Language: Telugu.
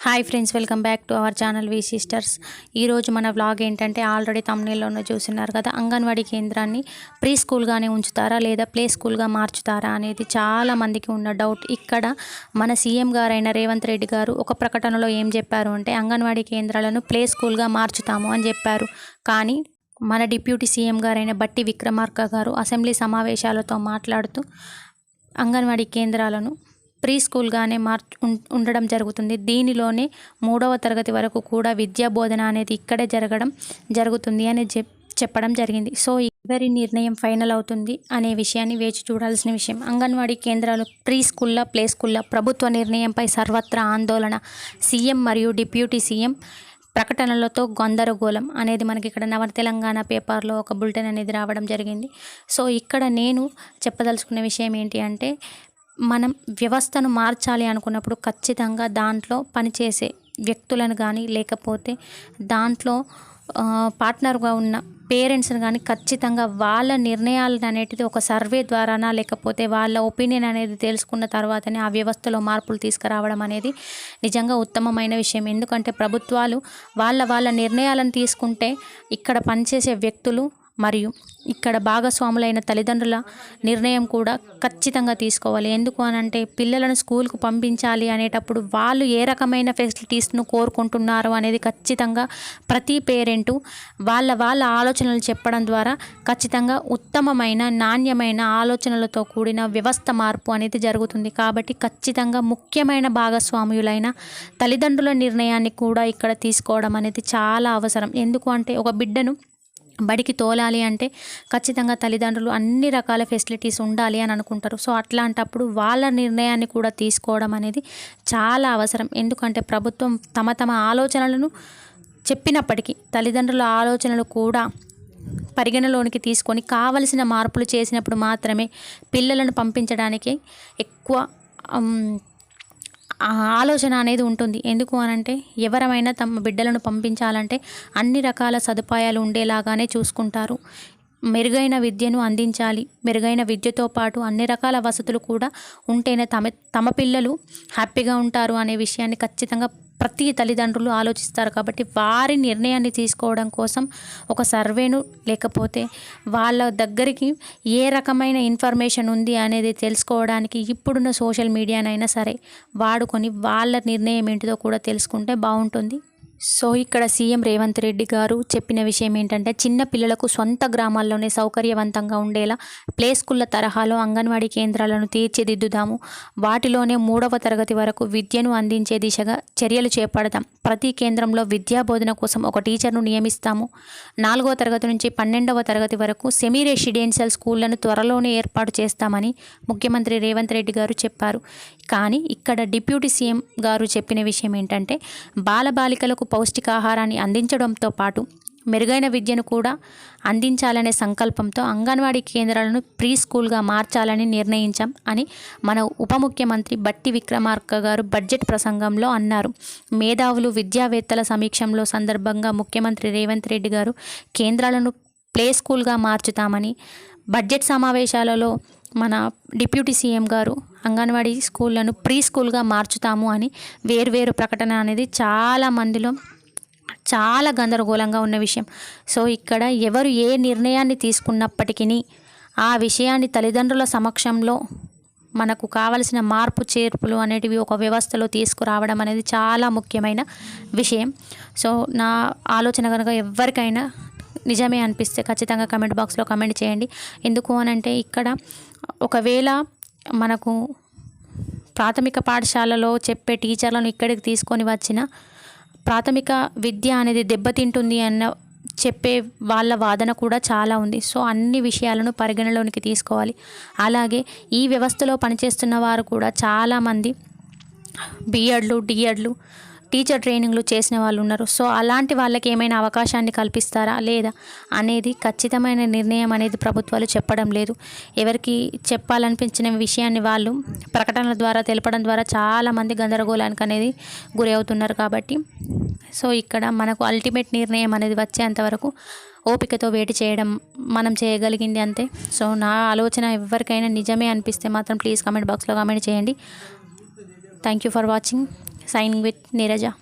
Hi friends welcome back to our channel V sisters ఈరోజు మన వ్లాగ్ ఏంటంటే ఆల్రెడీ తమిళలోనే చూస్తున్నారు కదా. అంగన్వాడీ కేంద్రాన్ని ప్రీ స్కూల్గానే ఉంచుతారా లేదా ప్లే స్కూల్గా మార్చుతారా అనేది చాలా మందికి ఉన్న డౌట్ ఇక్కడ మన సీఎం గారైన రేవంత్ రెడ్డి గారు ఒక ప్రకటనలో ఏం చెప్పారు అంటే అంగన్వాడీ కేంద్రాలను ప్లే స్కూల్గా మార్చుతాము అని చెప్పారు. కానీ మన డిప్యూటీ సీఎం గారైన బట్టి విక్రమార్క గారు అసెంబ్లీ సమావేశాలతో మాట్లాడుతూ అంగన్వాడీ కేంద్రాలను ప్రీ స్కూల్గానే మార్ ఉం- ఉండడం జరుగుతుంది. దీనిలోనే మూడవ తరగతి వరకు కూడా విద్యా బోధన అనేది ఇక్కడే జరగడం జరుగుతుంది అని చెప్ చెప్పడం జరిగింది. సో ఎవరి నిర్ణయం ఫైనల్ అవుతుంది అనే విషయాన్ని వేచి చూడాల్సిన విషయం. అంగన్వాడీ కేంద్రాలు ప్రీ స్కూల్లో ప్లే స్కూల్లో ప్రభుత్వ నిర్ణయంపై సర్వత్రా ఆందోళన. సీఎం మరియు డిప్యూటీ సీఎం ప్రకటనలతో గందరగోళం అనేది మనకి ఇక్కడ నవ తెలంగాణ పేపర్లో ఒక బులెటిన్ అనేది రావడం జరిగింది. సో ఇక్కడ నేను చెప్పదలుచుకున్న విషయం ఏంటి అంటే మనం వ్యవస్థను మార్చాలి అనుకున్నప్పుడు ఖచ్చితంగా దాంట్లో పనిచేసే వ్యక్తులను కానీ లేకపోతే దాంట్లో పార్ట్నర్గా ఉన్న పేరెంట్స్ని కానీ ఖచ్చితంగా వాళ్ళ నిర్ణయాలను అనేటిది ఒక సర్వే ద్వారానా లేకపోతే వాళ్ళ ఒపీనియన్ అనేది తెలుసుకున్న తర్వాతనే ఆ వ్యవస్థలో మార్పులు తీసుకురావడం అనేది నిజంగా ఉత్తమమైన విషయం. ఎందుకంటే ప్రభుత్వాలు వాళ్ళ వాళ్ళ నిర్ణయాలను తీసుకుంటే ఇక్కడ పనిచేసే వ్యక్తులు మరియు ఇక్కడ భాగస్వాములైన తల్లిదండ్రుల నిర్ణయం కూడా ఖచ్చితంగా తీసుకోవాలి. ఎందుకు అనంటే పిల్లలను స్కూల్కు పంపించాలి అనేటప్పుడు వాళ్ళు ఏ రకమైన ఫెసిలిటీస్ను కోరుకుంటున్నారు అనేది ఖచ్చితంగా ప్రతి పేరెంటు వాళ్ళ వాళ్ళ ఆలోచనలు చెప్పడం ద్వారా ఖచ్చితంగా ఉత్తమమైన నాణ్యమైన ఆలోచనలతో కూడిన వ్యవస్థ మార్పు అనేది జరుగుతుంది. కాబట్టి ఖచ్చితంగా ముఖ్యమైన భాగస్వాములైన తల్లిదండ్రుల నిర్ణయాన్ని కూడా ఇక్కడ తీసుకోవడం అనేది చాలా అవసరం. ఎందుకు అంటే ఒక బిడ్డను బడికి తోలాలి అంటే ఖచ్చితంగా తల్లిదండ్రులు అన్ని రకాల ఫెసిలిటీస్ ఉండాలి అని అనుకుంటారు. సో అట్లాంటప్పుడు వాళ్ళ నిర్ణయాన్ని కూడా తీసుకోవడం అనేది చాలా అవసరం. ఎందుకంటే ప్రభుత్వం తమ తమ ఆలోచనలను చెప్పినప్పటికీ తల్లిదండ్రుల ఆలోచనలు కూడా పరిగణలోనికి తీసుకొని కావలసిన మార్పులు చేసినప్పుడు మాత్రమే పిల్లలను పంపించడానికి ఎక్కువ ఆలోచన అనేది ఉంటుంది. ఎందుకు అనంటే ఎవరమైనా తమ బిడ్డలను పంపించాలంటే అన్ని రకాల సదుపాయాలు ఉండేలాగానే చూసుకుంటారు. మెరుగైన విద్యను అందించాలి. మెరుగైన విద్యతో పాటు అన్ని రకాల వసతులు కూడా ఉంటేనే తమ తమ పిల్లలు హ్యాపీగా ఉంటారు అనే విషయాన్ని ఖచ్చితంగా ప్రతి తల్లిదండ్రులు ఆలోచిస్తారు కాబట్టి వారి నిర్ణయాన్ని తీసుకోవడం కోసం ఒక సర్వేను లేకపోతే వాళ్ళ దగ్గరికి ఏ రకమైన ఇన్ఫర్మేషన్ ఉంది అనేది తెలుసుకోవడానికి ఇప్పుడున్న సోషల్ మీడియానైనా సరే వాడుకొని వాళ్ళ నిర్ణయం ఏంటిదో కూడా తెలుసుకుంటే బాగుంటుంది. సో ఇక్కడ సీఎం రేవంత్ రెడ్డి గారు చెప్పిన విషయం ఏంటంటే చిన్న పిల్లలకు సొంత గ్రామాల్లోనే సౌకర్యవంతంగా ఉండేలా ప్లే స్కూళ్ళ తరహాలో అంగన్వాడీ కేంద్రాలను తీర్చిదిద్దుదాము. వాటిలోనే మూడవ తరగతి వరకు విద్యను అందించే దిశగా చర్యలు చేపడదాం ప్రతి కేంద్రంలో విద్యా బోధన కోసం ఒక టీచర్ను నియమిస్తాము. నాలుగవ తరగతి నుంచి పన్నెండవ తరగతి వరకు సెమీ రెసిడెన్షియల్ స్కూళ్ళను త్వరలోనే ఏర్పాటు చేస్తామని ముఖ్యమంత్రి రేవంత్ రెడ్డి గారు చెప్పారు. కానీ ఇక్కడ డిప్యూటీ సీఎం గారు చెప్పిన విషయం ఏంటంటే బాలబాలికలకు పౌష్టికాహారాన్ని అందించడంతో పాటు మెరుగైన విద్యను కూడా అందించాలనే సంకల్పంతో అంగన్వాడీ కేంద్రాలను ప్రీ స్కూల్గా మార్చాలని నిర్ణయించాం అని మన ఉప ముఖ్యమంత్రి బట్టి విక్రమార్క గారు బడ్జెట్ ప్రసంగంలో అన్నారు. మేధావులు విద్యావేత్తల సమీక్షంలో సందర్భంగా ముఖ్యమంత్రి రేవంత్ రెడ్డి గారు కేంద్రాలను ప్లే స్కూల్గా మార్చుతామని బడ్జెట్ సమావేశాలలో మన డిప్యూటీ సీఎం గారు అంగన్వాడీ స్కూళ్ళను ప్రీ స్కూల్గా మార్చుతాము అని వేర్వేరు ప్రకటన అనేది చాలా మందిలో చాలా గందరగోళంగా ఉన్న విషయం. సో ఇక్కడ ఎవరు ఏ నిర్ణయాన్ని తీసుకున్నప్పటికీ ఆ విషయాన్ని తల్లిదండ్రుల సమక్షంలో మనకు కావలసిన మార్పు చేర్పులు అనేటివి ఒక వ్యవస్థలో తీసుకురావడం అనేది చాలా ముఖ్యమైన విషయం. సో నా ఆలోచన కనుక ఎవరికైనా నిజమే అనిపిస్తే ఖచ్చితంగా కమెంట్ బాక్స్లో కమెంట్ చేయండి. ఎందుకు అనంటే ఇక్కడ ఒకవేళ మనకు ప్రాథమిక పాఠశాలలో చెప్పే టీచర్లను ఇక్కడికి తీసుకొని వచ్చిన ప్రాథమిక విద్య అనేది దెబ్బతింటుంది అన్న చెప్పే వాళ్ళ వాదన కూడా చాలా ఉంది. సో అన్ని విషయాలను పరిగణలోనికి తీసుకోవాలి. అలాగే ఈ వ్యవస్థలో పనిచేస్తున్న వారు కూడా చాలామంది బిఎడ్లు డిఎడ్లు టీచర్ ట్రైనింగ్లు చేసిన వాళ్ళు ఉన్నారు. సో అలాంటి వాళ్ళకి ఏమైనా అవకాశాన్ని కల్పిస్తారా? లేదా? అనేది ఖచ్చితమైన నిర్ణయం అనేది ప్రభుత్వాలు చెప్పడం లేదు. ఎవరికి చెప్పాలనిపించిన విషయాన్ని వాళ్ళు ప్రకటనల ద్వారా తెలపడం ద్వారా చాలామంది గందరగోళానికి అనేది గురి అవుతున్నారు కాబట్టి. సో ఇక్కడ మనకు అల్టిమేట్ నిర్ణయం అనేది వచ్చేంతవరకు ఓపికతో వేటి చేయడం మనం చేయగలిగింది అంతే. సో నా ఆలోచన ఎవరికైనా నిజమే అనిపిస్తే మాత్రం ప్లీజ్ కామెంట్ బాక్స్లో కామెంట్ చేయండి. Thank you for watching. Sign with Neeraja